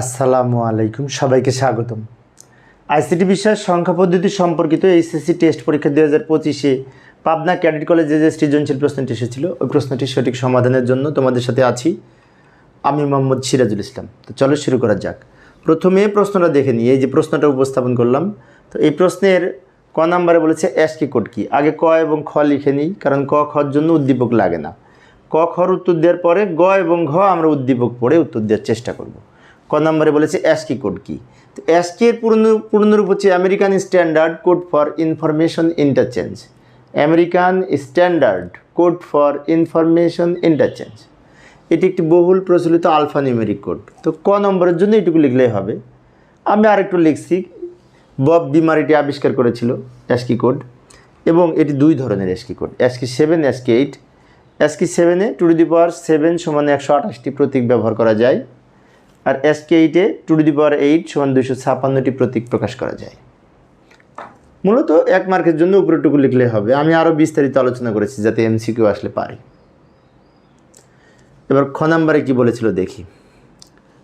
আসসালামু আলাইকুম, সবাইকে স্বাগতম। আইসিটি বিষয়ের সংখ্যা পদ্ধতি সম্পর্কিত এইচএসসি টেস্ট পরীক্ষা দুই হাজার পঁচিশে পাবনা ক্যাডেট কলেজে যে সৃজনশীল প্রশ্নটি এসেছিল, ওই প্রশ্নটির সঠিক সমাধানের জন্য তোমাদের সাথে আছি আমি মোহাম্মদ সিরাজুল ইসলাম। তো চলো শুরু করা যাক। প্রথমে প্রশ্নটা দেখে নিই, এই যে প্রশ্নটা উপস্থাপন করলাম। তো এই প্রশ্নের ক নাম্বারে বলেছে অ্যাসকি কোড কি? আগে ক এবং খ লিখে নিই, কারণ ক খর জন্য উদ্দীপক লাগে না। ক খর উত্তর দেওয়ার পরে গ এবং ঘ আমরা উদ্দীপক পড়ে উত্তর দেওয়ার চেষ্টা করব। ক নম্বরে বলেছে অ্যাসকি কোড কি? তো অ্যাসকি এর পূর্ণ, পূর্ণরূপ হচ্ছে American standard code for information interchange. American standard code for information interchange. এটি একটি বহুল প্রচলিত আলফা নিউমেরিক কোড। তো ক নম্বরের জন্য এটুকু লিখলেই হবে। আমি আরেকটু লিখছি। বব বিমার এটি আবিষ্কার করেছিল অ্যাসকি কোড এবং এটি দুই ধরনের ASCII code. ASCII seven ASCII eight. ASCII সেভেনে two to the power seven সমান একশো আঠাশটি প্রতীক ব্যবহার করা যায়। আর এসকে এইটে two to the power eight সমান দুশো ছাপান্নটি প্রতীক প্রকাশ করা যায়। মূলত এক মার্কের জন্য উপরেটুকু লিখলে হবে। আমি আরও বিস্তারিত আলোচনা করেছি যাতে এমসিকিউ আসলে পারি। এবার খ নাম্বারে কী বলেছিল দেখি।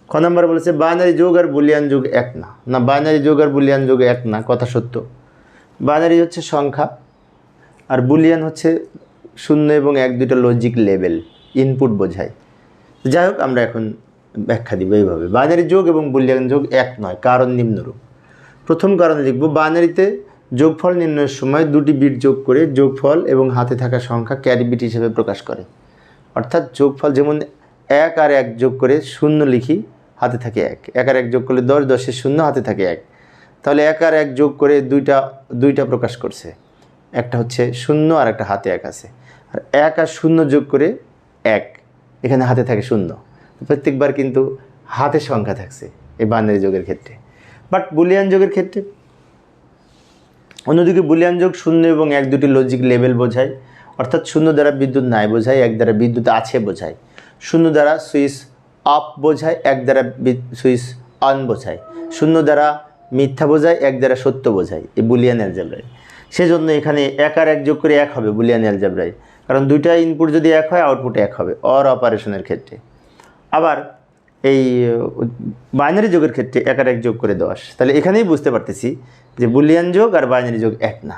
খ নাম্বারে বলেছে বাইনারি যোগ আর বুলিয়ান যোগ এক না। না বাইনারি যোগ আর বুলিয়ান যোগ এক না। কথা সত্য। বাইনারি হচ্ছে সংখ্যা আর বুলিয়ান হচ্ছে শূন্য এবং এক দুটো লজিক লেভেল ইনপুট বোঝায়। যাই হোক, আমরা এখন ব্যাখ্যা দিব এইভাবে। বাইনারি যোগ এবং বুলিয়ান যোগ এক নয়, কারণ নিম্নরূপ। প্রথম কারণে লিখব, বাইনারিতে যোগফল নির্ণয়ের সময় দুটি বিট যোগ করে যোগফল এবং হাতে থাকা সংখ্যা ক্যারি বিট হিসেবে প্রকাশ করে। অর্থাৎ যোগফল যেমন এক আর এক যোগ করে শূন্য লিখি, হাতে থাকে এক। এক আর এক যোগ করলে দশ দশের শূন্য, হাতে থাকে এক। তাহলে এক আর এক যোগ করে দুইটা দুইটা প্রকাশ করছে। একটা হচ্ছে শূন্য আর একটা হাতে এক আছে। আর এক আর শূন্য যোগ করে এক, এখানে হাতে থাকে শূন্য। প্রত্যেকবার কিন্তু হাতের সংখ্যা থাকছে এই বাইনারি যোগের ক্ষেত্রে। বাট বুলিয়ান যোগের ক্ষেত্রে, অন্যদিকে বুলিয়ান যোগ শূন্য এবং এক দুটি লজিক লেভেল বোঝায়, অর্থাৎ শূন্য দ্বারা বিদ্যুৎ নাই বোঝায়, এক দ্বারা বিদ্যুৎ আছে বোঝায়। শূন্য দ্বারা সুইচ অফ বোঝায়, এক দ্বারা সুইচ অন বোঝায়। শূন্য দ্বারা মিথ্যা বোঝায়, এক দ্বারা সত্য বোঝায় এই বুলিয়ান অ্যালজাবরায়। সেজন্য এখানে এক আর এক যোগ করে এক হবে বুলিয়ান অ্যালজাবরায়। কারণ দুইটা ইনপুট যদি এক হয় আউটপুট এক হবে অর অপারেশনের ক্ষেত্রে। আবার এই বাইনারি যোগের ক্ষেত্রে এক আর এক যোগ করে দশ। তাহলে এখানেই বুঝতে পারতেছি যে বুলিয়ান যোগ আর বাইনারি যোগ এক না।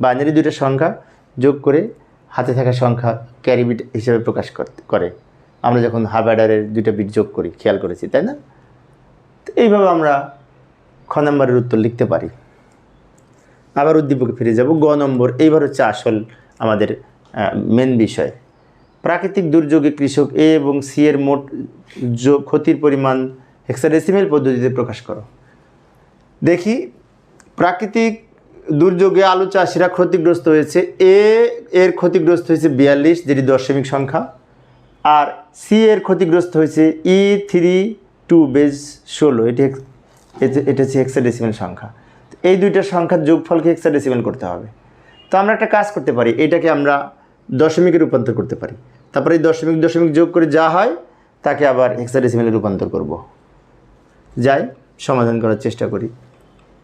বাইনারি দুইটা সংখ্যা যোগ করে হাতে থাকা সংখ্যা ক্যারি বিট হিসেবে প্রকাশ করে আমরা যখন হাবাডারের দুইটা বিট যোগ করি, খেয়াল করেছি, তাই না? তো এইভাবে আমরা খ নম্বরের উত্তর লিখতে পারি। আবার উদ্দীপকে ফিরে যাব। গ নম্বর, এইবার হচ্ছে আসল আমাদের মেন বিষয়। প্রাকৃতিক দুর্যোগে কৃষক এ এবং সি এর মোট ক্ষতির পরিমাণ হেক্সাডেসিমেল পদ্ধতিতে প্রকাশ করো। দেখি, প্রাকৃতিক দুর্যোগে আলু চাষিরা ক্ষতিগ্রস্ত হয়েছে এ এর ক্ষতিগ্রস্ত হয়েছে বিয়াল্লিশ, যেটি দশমিক সংখ্যা, আর সি এর ক্ষতিগ্রস্ত হয়েছে ই থ্রি টু বেজ ষোলো, এটি এটা হচ্ছে হেক্সাডেসিমেল সংখ্যা। এই দুইটা সংখ্যার যোগফলকে হেক্সাডেসিমেল করতে হবে। তো আমরা একটা কাজ করতে পারি, এটাকে আমরা দশমিকে রূপান্তর করতে পারি। তারপরে এই দশমিক দশমিক যোগ করে যা হয়, তাকে আবার হেক্সাডেসিমেলে রূপান্তর করব। যাই, সমাধান করার চেষ্টা করি।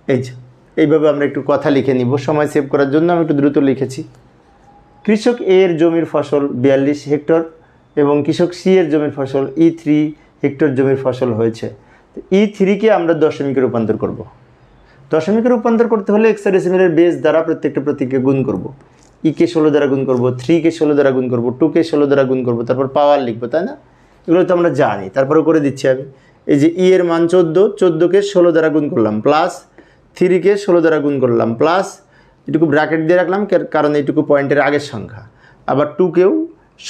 এই যে, এইভাবে আমরা একটু কথা লিখে নিব। সময় সেভ করার জন্য আমি একটু দ্রুত লিখেছি। কৃষক এ এর জমির ফসল বিয়াল্লিশ হেক্টর এবং কৃষক সি এর জমির ফসল ই থ্রি হেক্টর জমির ফসল হয়েছে। ই থ্রিকে আমরা দশমিকে রূপান্তর করব। দশমিকে রূপান্তর করতে হলে এক্সাডেসিমেলের বেস দ্বারা প্রত্যেকটা প্রতীককে গুণ করব। ইকে ষোলো দ্বারা গুণ করব থ্রিকে ষোলো দ্বারা গুণ করব টুকে ষোলো দ্বারা গুণ করব, তারপর পাওয়ার লিখব, তাই না? এগুলো তো আমরা জানি। তারপরে করে দিচ্ছি আমি। এই যে ই এর মান চোদ্দ চোদ্দোকে ষোলো দ্বারা গুণ করলাম প্লাস থ্রিকে ষোলো দ্বারা গুণ করলাম প্লাস এটুকু ব্র্যাকেট দিয়ে রাখলাম কারণ এইটুকু পয়েন্টের আগের সংখ্যা। আবার টুকেও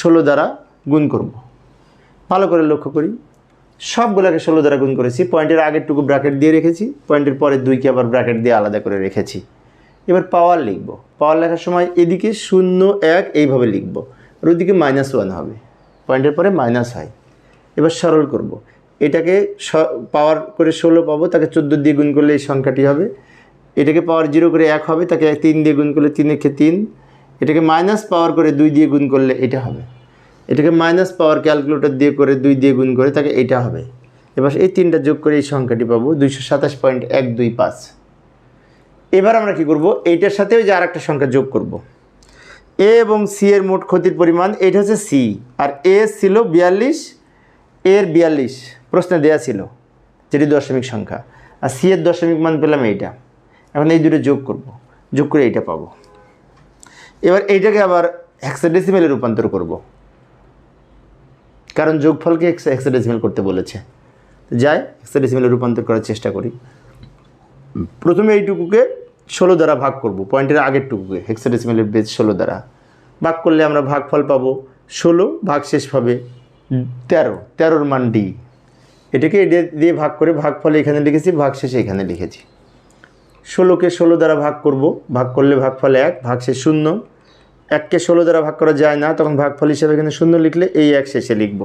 ষোলো দ্বারা গুণ করব। ভালো করে লক্ষ্য করি। সবগুলোকে ষোলো দ্বারা গুণ করেছি পয়েন্টের আগেরটুকু ব্র্যাকেট দিয়ে রেখেছি পয়েন্টের পরে দুইকে আবার ব্র্যাকেট দিয়ে আলাদা করে রেখেছি। এবার পাওয়ার লিখব। পাওয়ার লেখার সময় এদিকে শূন্য এক এইভাবে লিখব। আর ওইদিকে মাইনাস ওয়ান হবে। পয়েন্টের পরে মাইনাস হয়। এবার সরল করব। এটাকে পাওয়ার করে ষোলো পাবো, তাকে চোদ্দ দিয়ে গুণ করলে এই সংখ্যাটি হবে। এটাকে পাওয়ার জিরো করে এক হবে, তাকে তিন দিয়ে গুণ করলে তিন একে তিন। এটাকে মাইনাস পাওয়ার করে দুই দিয়ে গুণ করলে এটা হবে। এটাকে মাইনাস পাওয়ার ক্যালকুলেটর দিয়ে করে দুই দিয়ে গুণ করে তাকে এটা হবে। এবার এই তিনটা যোগ করে এই সংখ্যাটি পাবো দুইশো সাতাশ পয়েন্ট এক দুই পাঁচ। এবার আমরা কি করব? এইটার সাথেও যে আর একটা সংখ্যা যোগ করব। এ এবং সি এর মোট ক্ষতির পরিমাণ, এটা হচ্ছে সি। আর এ ছিল বিয়াল্লিশ, এর বিয়াল্লিশ, প্রশ্নে দেয়া ছিল যেটি দশমিক সংখ্যা। আর সি এর দশমিক মান পেলাম এইটা। এখন এই দুটো যোগ করব। যোগ করে এইটা পাবো। এবার এইটাকে আবার হেক্সাডেসিমেলে রূপান্তর করব। কারণ যোগফলকে হেক্সাডেসিমেল করতে বলেছে। যাই হেক্সাডেসিমেলে রূপান্তর করার চেষ্টা করি। প্রথমে এইটুকুকে ষোলো দ্বারা ভাগ করব, পয়েন্টের আগের টুকুকে হেক্সাডেসিমেলের বেজ ষোলো দ্বারা। ভাগ করলে আমরা ভাগফল পাবো ষোলো, ভাগ শেষ হবে তেরো, তেরোর মান ডি এটাকে এটা দিয়ে ভাগ করে ভাগফলে এখানে লিখেছি, ভাগ শেষে এখানে লিখেছি। ষোলোকে ষোলো দ্বারা ভাগ করব, ভাগ করলে ভাগফল এক, ভাগ শেষ শূন্য। এককে ষোলো দ্বারা ভাগ করা যায় না, তখন ভাগফল হিসাবে এখানে শূন্য লিখলে এই এক শেষে লিখব।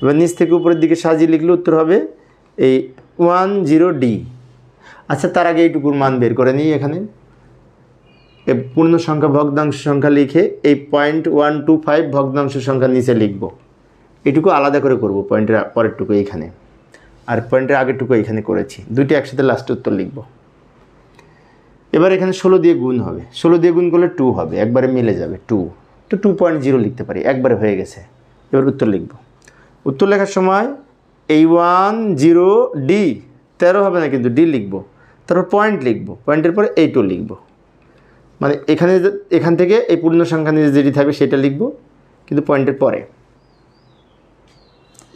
এবার নিচ থেকে উপরের দিকে সাজিয়ে লিখলে উত্তর হবে এই ওয়ান জিরো ডি আচ্ছা তার আগে এইটুকুর মান বের করে নিই এখানে। পূর্ণ সংখ্যা ভগ্নাংশ সংখ্যা লিখে এই পয়েন্ট ওয়ান টু ফাইভ ভগ্নাংশ সংখ্যা নিচে লিখব। এটুকু আলাদা করে করব পয়েন্টের পরেরটুকু এইখানে। আর পয়েন্টের আগেরটুকু এইখানে করেছি। দুইটা একসাথে লাস্ট উত্তর লিখব। এবার এখানে ষোলো দিয়ে গুণ হবে। ষোলো দিয়ে গুণ করলে টু হবে। একবারে মিলে যাবে টু তো টু পয়েন্ট জিরো লিখতে পারি। একবারে হয়ে গেছে। এবার উত্তর লিখব। উত্তর লেখার সময় এই ওয়ান জিরো ডি তেরো হবে না কিন্তু ডি লিখব। তারপর পয়েন্ট লিখব। পয়েন্টের পরে এই টু লিখব। মানে এখানে এখান থেকে এই পূর্ণ সংখ্যা নিয়ে যেটি থাকবে সেটা লিখব, কিন্তু পয়েন্টের পরে।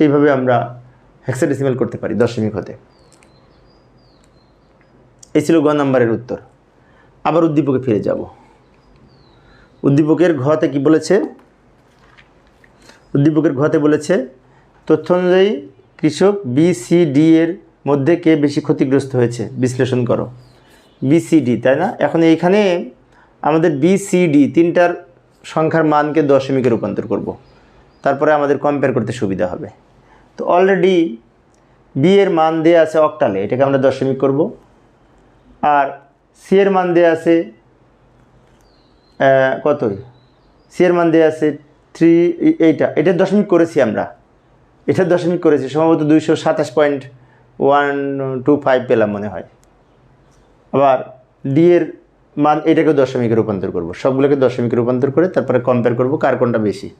এইভাবে আমরা হেক্সাডেসিমেল করতে পারি দশমিক হতে। এই ছিল গ নাম্বারের উত্তর। আবার উদ্দীপকে ফিরে যাব। উদ্দীপকের ঘতে কি বলেছে? উদ্দীপকের ঘতে বলেছে, তথ্য অনুযায়ী কৃষক বি সি ডি এর মধ্যে কে বেশি ক্ষতিগ্রস্ত হয়েছে? বিশ্লেষণ করো। বি সি ডি তাই না? এখন এইখানে আমাদের বি সি ডি তিনটার সংখ্যার মানকে দশমিকে রূপান্তর করব। তারপরে আমাদের কম্পেয়ার করতে সুবিধা হবে। তো অলরেডি বি এর মান দেওয়া আছে অক্টালে এটাকে আমরা দশমিক করব। আর সি এর মান দেওয়া আছে কত সি এর মান দেওয়া আছে থ্রি এইটা। এটার দশমিক করেছি আমরা। এটার দশমিক করেছি, সম্ভবত দুইশো সাতাশ পয়েন্ট ওয়ান টু ফাইভ পেলাম মনে হয়। আবার ডি এর মান এটাকে দশমিকে রূপান্তর করব। সবগুলোকে দশমিকে রূপান্তর করে তারপরে কম্পেয়ার করব কার কোনটা বেশি।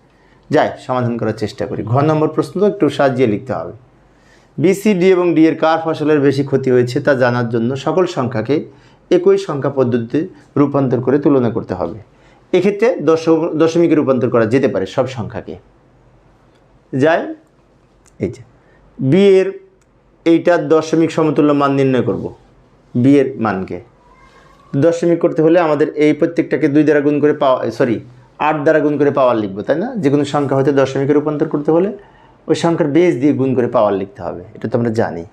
যাই, সমাধান করার চেষ্টা করি। ঘ নম্বর প্রশ্ন তো একটু সাজিয়ে লিখতে হবে। বিসি ডি এবং ডি এর কার ফসলের বেশি ক্ষতি হয়েছে তা জানার জন্য সকল সংখ্যাকে একই সংখ্যা পদ্ধতিতে রূপান্তর করে তুলনা করতে হবে। এক্ষেত্রে দশ, দশমিকে রূপান্তর করা যেতে পারে সব সংখ্যাকে। যাই, এই যে। বি এর এইটার দশমিক সমতুল্য মান নির্ণয় করব বি এর মানকে। দশমিক করতে হলে আমাদের এই প্রত্যেকটাকে দুই দ্বারা গুণ করে পাওয়া সরি আট দ্বারা গুণ করে পাওয়ার লিখব, তাই না? যে কোনো সংখ্যা হতে দশমিকে রূপান্তর করতে হলে ওই সংখ্যার বেস দিয়ে গুণ করে পাওয়ার লিখতে হবে, এটা তো আমরা জানি।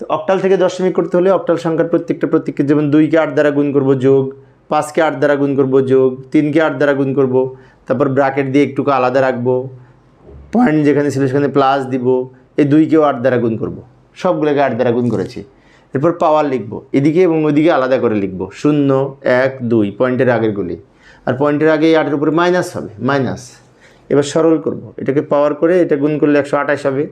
তো অক্টাল থেকে দশমিক করতে হলে অক্টাল সংখ্যার প্রত্যেকটা প্রত্যেককে যেমন দুইকে আট দ্বারা গুণ করব যোগ, পাঁচকে আট দ্বারা গুণ করব যোগ, তিনকে আট দ্বারা গুণ করব, তারপর ব্র্যাকেট দিয়ে একটুকু আলাদা রাখব পয়েন্ট যেখানে ছিল সেখানে প্লাস দিব এই দুইকেও আট দ্বারা গুণ করব। সবগুলোকে আট দ্বারা গুণ করেছি। এরপর পাওয়ার লিখব। এদিকে এবং ওইদিকে আলাদা করে লিখব। শূন্য, এক, দুই, পয়েন্টের আগের গুলি। আর পয়েন্টের আগে এই আটের উপরে মাইনাস হবে মাইনাস এবার সরল করব। এটাকে পাওয়ার করে এটা গুণ করলে একশো আঠাশ হবে।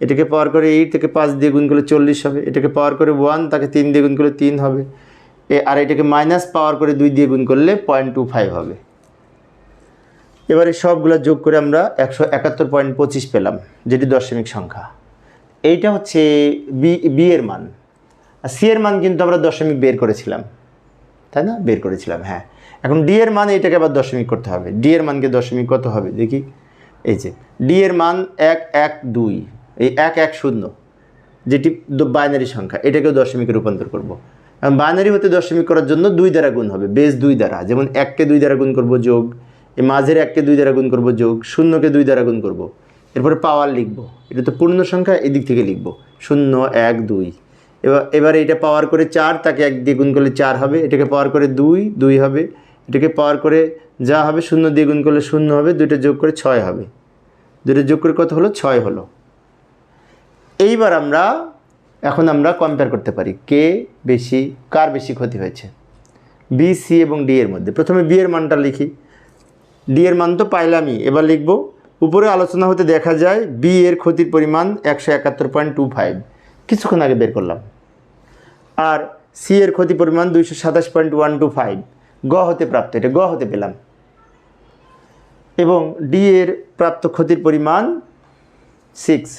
এটাকে পাওয়ার করে এইট থেকে পাঁচ দিয়ে গুণ করলে চল্লিশ হবে। এটাকে পাওয়ার করে ওয়ান তাকে তিন দিয়ে গুণ করলে তিন হবে। আর এটাকে মাইনাস পাওয়ার করে দুই দিয়ে গুণ করলে পয়েন্ট টু ফাইভ হবে। এবারে সবগুলো যোগ করে আমরা একশো একাত্তর পয়েন্ট পঁচিশ পেলাম, যেটি দশমিক সংখ্যা। এইটা হচ্ছে বি বি এর মান। আর সি এর মান কিন্তু আমরা দশমিক বের করেছিলাম। তাই না? বের করেছিলাম হ্যাঁ। এখন ডি এর মান এটাকে আবার দশমিক করতে হবে। ডি এর মানকে দশমিক কত হবে? দেখি। এই যে, ডি এর মান এক এক, দুই। এই এক এক, শূন্য, যেটি বাইনারি সংখ্যা। এটাকেও দশমিকে রূপান্তর করব। এখন বাইনারি হতে দশমিক করার জন্য দুই দ্বারা গুণ হবে। বেস দুই দ্বারা। যেমন এককে দুই দ্বারা গুণ করব যোগ। এই মাঝের এককে দুই দ্বারা গুণ করব যোগ, শূন্যকে দুই দ্বারা গুণ করব। এরপরে পাওয়ার লিখব। এটা তো পূর্ণ সংখ্যা, এদিক থেকে লিখব। শূন্য, এক, দুই। এবার, এবারে এটা পাওয়ার করে চার, তাকে এক দিয়ে গুণ করলে চার হবে। এটাকে পাওয়ার করে দুই দুই হবে। এটাকে পাওয়ার করে যা হবে, শূন্য দিয়ে গুণ করলে শূন্য হবে। দুইটা যোগ করে ছয় হবে। দুইটা যোগ করে কত হলো? ছয় হলো। এইবার আমরা, এখন আমরা কম্পেয়ার করতে পারি কে বেশি, কার বেশি ক্ষতি হয়েছে। বি সি এবং ডি এর মধ্যে। প্রথমে বি এর মানটা লিখি। ডি এর মান তো পাইলামই। এবার লিখব, উপরে আলোচনা হতে দেখা যায় বি এর ক্ষতির পরিমাণ একশো একাত্তর পয়েন্ট টু ফাইভ। কিছুক্ষণ আগে বের করলাম। আর সি এর ক্ষতি পরিমাণ দুইশো সাতাশ পয়েন্ট ওয়ান টু ফাইভ। গ হতে প্রাপ্ত, এটা গ হতে পেলাম। এবং ডি এর প্রাপ্ত ক্ষতির পরিমাণ সিক্স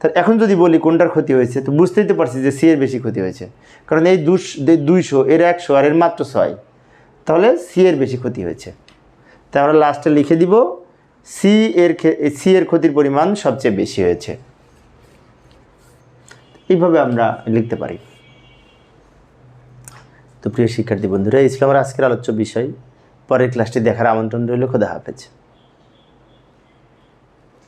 তা এখন যদি বলি কোনটার ক্ষতি হয়েছে, তো বুঝতেই তো পারছি যে সি এর বেশি ক্ষতি হয়েছে। কারণ এই দুশ দুইশো, এর একশো, আর এর মাত্র ছয়। তাহলে সি এর বেশি ক্ষতি হয়েছে। তাই লাস্টে লিখে দিব সি এর সি এর ক্ষতির পরিমাণ সবচেয়ে বেশি হয়েছে। এইভাবে আমরা লিখতে পারি। তো প্রিয় শিক্ষার্থী বন্ধুরা, এই আমার আজকের আলোচ্য বিষয়। পরের ক্লাসটি দেখার আমন্ত্রণ রইল। খোদা হাফেজ।